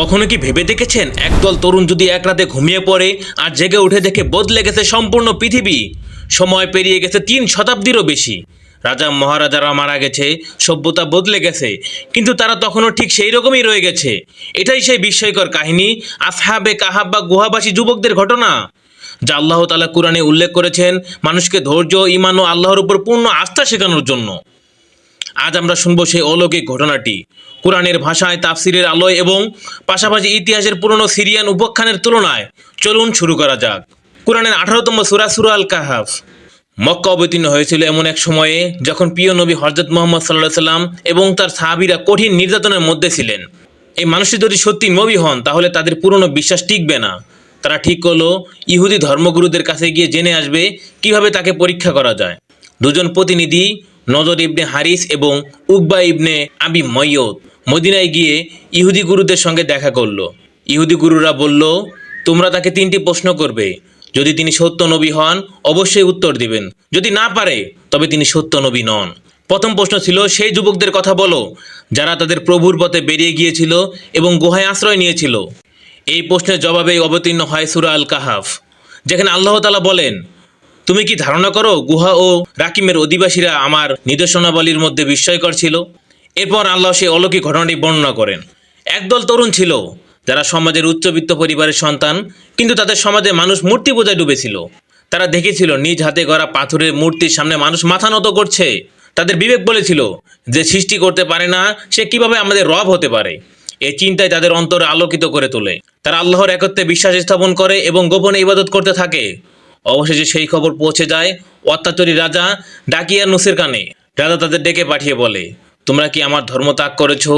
কখনো কি ভেবে দেখেছেন? একদল তরুণ যদি এক রাতে ঘুমিয়ে পড়ে আর জেগে উঠে দেখে বদলে গেছে সম্পূর্ণ পৃথিবী, সময় পেরিয়ে গেছে তিন শতাব্দীরও বেশি। রাজা মহারাজারা মারা গেছে, সভ্যতা বদলে গেছে, কিন্তু তারা তখনও ঠিক সেই রকমই রয়ে গেছে। এটাই সেই বিস্ময়কর কাহিনী, আসহাবে কাহাব বা গুহাবাসী যুবকদের ঘটনা, যা আল্লাহ তালা কোরআনে উল্লেখ করেছেন, মানুষকে ধৈর্য ইমান ও আল্লাহর উপর পূর্ণ আস্থা শেখানোর জন্য। আজ আমরা শুনব সেই অলৌকিক ঘটনাটি। কোরআনের ভাষায়, তাফসিরের আলোয় এবং পাশাপাশি ইতিহাসের পুরনো সিরিয়ান উপাখ্যানের তুলনায়। চলুন শুরু করা যাক। কোরআনের আঠারোতম সুরা আল কাহাফ মক্কা অবতীর্ণ হয়েছিল এমন এক সময়ে যখন প্রিয় নবী হজরত মোহাম্মদ সাল্লাহ সাল্লাম এবং তার সাহাবিরা কঠিন নির্যাতনের মধ্যে ছিলেন। এই মানুষটি যদি সত্যি নবী হন, তাহলে তাদের পুরনো বিশ্বাস টিকবে না। তারা ঠিক করল, ইহুদি ধর্মগুরুদের কাছে গিয়ে জেনে আসবে কীভাবে তাকে পরীক্ষা করা যায়। দুজন প্রতিনিধি, নজর ইবনে হারিস এবং উকবা ইবনে আবি ময়্য়দ মদিনায় গিয়ে ইহুদি গুরুদের সঙ্গে দেখা করল। ইহুদি গুরুরা বলল, তোমরা তাকে তিনটি প্রশ্ন করবে। যদি তিনি সত্য নবী হন, অবশ্যই উত্তর দিবেন। যদি না পারে, তবে তিনি সত্য নবী নন। প্রথম প্রশ্ন ছিল, সেই যুবকদের কথা বলো, যারা তাদের প্রভুর পথে বেরিয়ে গিয়েছিল এবং গুহায় আশ্রয় নিয়েছিল। এই প্রশ্নের জবাবে অবতীর্ণ হয় সুরা আল কাহাফ যেখানে আল্লাহ তালা বলেন, তুমি কি ধারণা করো, গুহা ও রাকিমের অধিবাসীরা আমার নিদর্শনাবলীর মধ্যে বিস্ময়কর ছিল? এরপর আল্লাহ সেই অলৌকিক ঘটনাটি বর্ণনা করেন। একদল তরুণ ছিল, যারা সমাজের উচ্চবিত্ত পরিবারের সন্তান, কিন্তু তাদের সমাজে মানুষ মূর্তি পূজায় ডুবেছিল। তারা দেখেছিল, নিজ হাতে গড়া পাথরের মূর্তির সামনে মানুষ মাথা নত করছে। তাদের বিবেক বলেছিল যে সৃষ্টি করতে পারে না, সে কীভাবে আমাদের রব হতে পারে। এই চিন্তায় তাদের অন্তরে আলোকিত করে তোলে। তারা আল্লাহর একত্রে বিশ্বাস স্থাপন করে এবং গোপনে ইবাদত করতে থাকে। অবশেষে সেই খবর পৌঁছে যায় অত্যাচারী রাজা ডাকিয়া নুসের কানে। রাজা তাদের ডেকে পাঠিয়ে বলে তোমরা কি আমার ধর্ম ত্যাগ করেছ?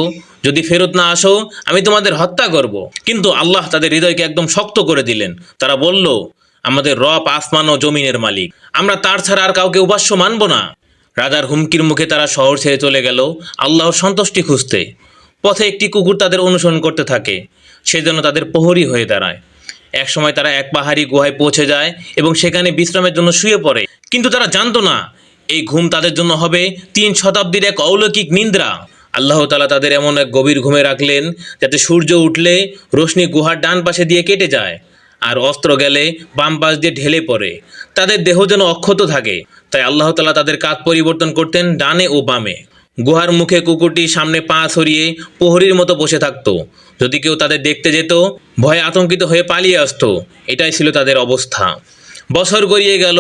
যদি ফেরত না আসো, আমি তোমাদের হত্যা করব। কিন্তু আল্লাহ তাদের হৃদয়কে একদম শক্ত করে দিলেন। তারা বলল, আমাদের রব আসমান ও জমিনের মালিক। আমরা তার ছাড়া আর কাউকে উপাস্য মানব না। রাজার হুমকির মুখে তারা শহর ছেড়ে চলে গেল, আল্লাহর সন্তুষ্টি খুঁজতে। পথে একটি কুকুর তাদের অনুসরণ করতে থাকে। সেজন্য তাদের প্রহরী হয়ে দাঁড়ায়। একসময় তারা এক পাহাড়ি গুহায় পৌঁছে যায় এবং সেখানে বিশ্রামের জন্য শুয়ে পড়ে। কিন্তু তারা জানতো না এই ঘুম তাদের জন্য হবে তিন শতাব্দীর এক অলৌকিক নিন্দ্রা। আল্লাহ তালা তাদের এমন এক গভীর ঘুমে রাখলেন যাতে সূর্য উঠলে রোশনি গুহার ডান পাশে দিয়ে কেটে যায় আর অস্ত্র গেলে বাম পাশ দিয়ে ঢেলে পড়ে। তাদের দেহ যেন অক্ষত থাকে। তাই আল্লাহ তালা তাদের কাত পরিবর্তন করতেন ডানে ও বামে। গুহার মুখে কুকুরটি সামনে পা ছড়িয়ে প্রহরীর মতো বসে থাকতো। যদি কেউ তাদের দেখতে যেত, ভয়ে আতঙ্কিত হয়ে পালিয়ে আসতো। এটাই ছিল তাদের অবস্থা। বছর গড়িয়ে গেল,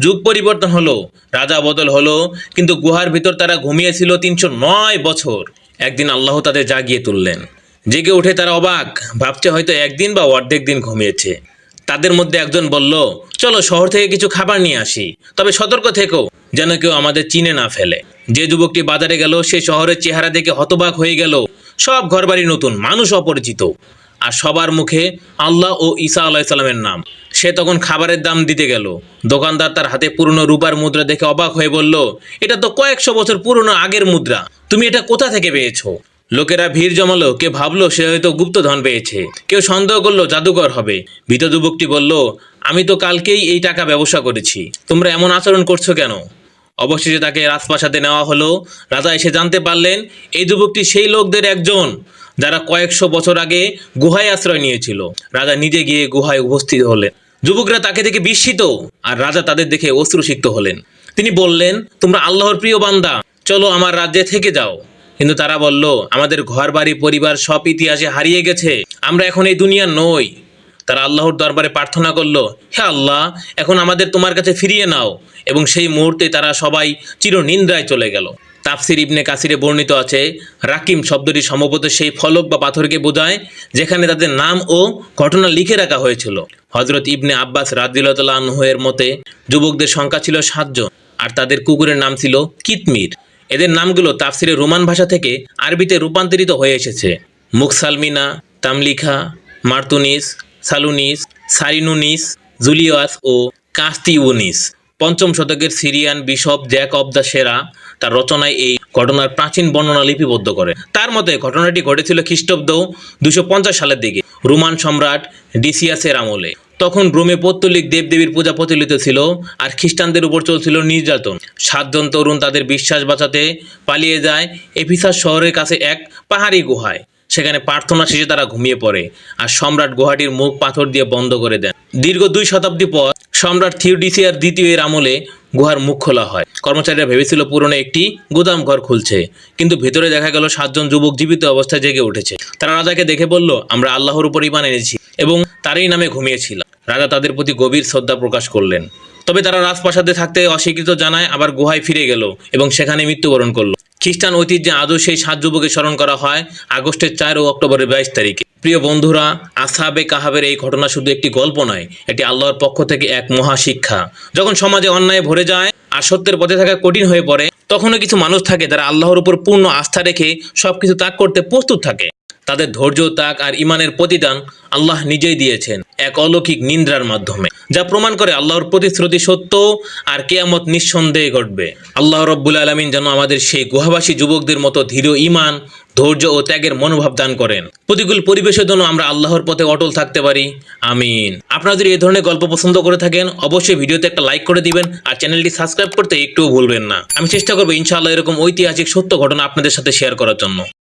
যুগ পরিবর্তন হলো, রাজা বদল হলো, কিন্তু গুহার ভিতর তারা ঘুমিয়েছিল তিনশো নয় বছর। একদিন আল্লাহ তাদের জাগিয়ে তুললেন। জেগে উঠে তারা অবাক, ভাবছে হয়তো একদিন বা অর্ধেক দিন ঘুমিয়েছে। তাদের মধ্যে একজন বলল, চলো শহর থেকে কিছু খাবার নিয়ে আসি, তবে সতর্ক থেকো, যেন কেউ আমাদের চিনে না ফেলে। যে যুবকটি বাজারে গেল, সে শহরের চেহারা দেখে হতবাক হয়ে গেল। সব ঘরবাড়ি নতুন, মানুষ অপরিচিত। আর সবার মুখে আল্লাহ ও ঈসা আলাইসাল্লামের নাম। সে তখন খাবারের দাম দিতে গেল। দোকানদার তার হাতে পুরনো রূপার মুদ্রা দেখে অবাক হয়ে বলল, এটা তো কয়েকশো বছর পুরনো আগের মুদ্রা। তুমি এটা কোথা থেকে পেয়েছ? লোকেরা ভিড় জমালো। কে ভাবলো সে হয়তো গুপ্তধন পেয়েছে। কেউ সন্দেহ করল জাদুকর হবে। ভীত যুবকটি বলল, আমি তো কালকেই এই টাকা ব্যবসা করেছি। তোমরা এমন আচরণ করছ কেন? অবশেষে তাকে রাজপ্রাসাদে নেওয়া হলো। রাজা এসে জানতে পারলেন, এই যুবকটি সেই লোকদের একজন। যারা কয়েকশো বছর আগে গুহায় আশ্রয় নিয়েছিল। রাজা নিজে গিয়ে গুহায় উপস্থিত হলেন। যুবকরা তাকে দেখে বিস্মিত, আর রাজা তাদের দেখে অশ্রুসিক্ত হলেন। তিনি বললেন, তোমরা আল্লাহর প্রিয় বান্দা, চলো আমার রাজ্যে থেকে যাও। কিন্তু তারা বলল, আমাদের ঘর বাড়ি পরিবার সব ইতিহাসে হারিয়ে গেছে, আমরা এখন এই দুনিয়া নই। তারা আল্লাহর দরবারে প্রার্থনা করল, হে আল্লাহ, এখন আমাদের তোমার কাছে ফিরিয়ে নাও। এবং সেই মুহূর্তে তারা সবাই চিরনিন্দ্রায় চলে গেল। তাফসির ইবনে কাসিরে বর্ণিত আছে, রাকিম শব্দটি সম্ভবত সেই ফলক বা পাথরকে বোঝায় যেখানে তাদের নাম ও ঘটনা লিখে রাখা হয়েছিল। হজরত ইবনে আব্বাস রাদিল্লাহ এর মতে, যুবকদের সংখ্যা ছিল সাতজন আর তাদের কুকুরের নাম ছিল কিতমির। এদের নামগুলো তাফসিরের রোমান ভাষা থেকে আরবিতে রূপান্তরিত হয়ে এসেছে। মুকসালমিনা, তামলিখা, মার্তুনিস, সালুনিস, সারিনুনিস, জুলিয়াস ও কাস্তিউনিস। পঞ্চম শতকের Syrian bishop Jack of the সেরা তার রচনায় এই ঘটনার প্রাচীন বর্ণনা লিপিবদ্ধ করে। তার মতে ঘটনাটি ঘটেছিল খ্রিস্টাব্দ দুশো সালের দিকে, রোমান সম্রাট ডিসিয়াসের আমলে। তখন রোমে পৌত্তলিক দেবদেবীর পূজা প্রচলিত ছিল আর খ্রিস্টানদের উপর চলছিল নির্যাতন। সাতজন তরুণ তাদের বিশ্বাস বাঁচাতে পালিয়ে যায় এফিসাস শহরের কাছে এক পাহাড়ি গুহায়। সেখানে প্রার্থনা শেষে তারা ঘুমিয়ে পড়ে আর সম্রাট গুহাটির মুখ পাথর দিয়ে বন্ধ করে দেন। দীর্ঘ দুই শতাব্দী পর সম্রাট থিওডিসিয়ার দ্বিতীয় এর আমলে গুহার মুখ খোলা হয়। কর্মচারীরা ভেবেছিল পুরনো একটি গুদাম ঘর খুলছে, কিন্তু ভেতরে দেখা গেল সাতজন যুবক জীবিত অবস্থায় জেগে উঠেছে। তারা রাজাকে দেখে বলল, আমরা আল্লাহর উপর ইমান এনেছি এবং তারই নামে ঘুমিয়েছিলাম। রাজা তাদের প্রতি গভীর শ্রদ্ধা প্রকাশ করলেন। তবে তারা রাজপ্রাসাদে থাকতে অস্বীকৃত জানায়, আবার গুহায় ফিরে গেল এবং সেখানে মৃত্যুবরণ করল। খ্রিস্টান ঐতিহ্যে আজও সেই সাত যুবকে স্মরণ করা হয় আগস্টের চার ও অক্টোবরের বাইশ তারিখে। প্রিয় বন্ধুরা, আসাবে কাহাবের এই ঘটনা শুধু একটি গল্প নয়, এটি আল্লাহর পক্ষ থেকে এক মহা শিক্ষা যখন সমাজে অন্যায় ভরে যায় আর সত্যের পথে থাকা কঠিন হয়ে পড়ে, তখনও কিছু মানুষ থাকে যারা আল্লাহর উপর পূর্ণ আস্থা রেখে সবকিছু ত্যাগ করতে প্রস্তুত থাকে। তাদের ধৈর্য তাক আর ইমানের প্রতিদান আল্লাহ নিজেই দিয়েছেন এক অলৌকিক নিন্দ্রার মাধ্যমে, যা প্রমাণ করে আল্লাহর প্রতিশ্রুতি সত্য আর কেয়ামত নিঃসন্দেহে ঘটবে। আল্লাহ রব্বুল আলমিন যেন আমাদের সেই গুহাবাসী যুবকদের মতো ধীর ইমান ধৈর্য ও ত্যাগের মনোভাব দান করেন। প্রতিকূল পরিবেশের জন্য আমরা আল্লাহর পথে অটল থাকতে পারি। আমিন। আপনারা যদি এই ধরনের গল্প পছন্দ করে থাকেন, অবশ্যই ভিডিওতে একটা লাইক করে দিবেন আর চ্যানেলটি সাবস্ক্রাইব করতে একটুও ভুলবেন না। আমি চেষ্টা করব ইনশাআল্লাহ এরকম ঐতিহাসিক সত্য ঘটনা আপনাদের সাথে শেয়ার করার জন্য।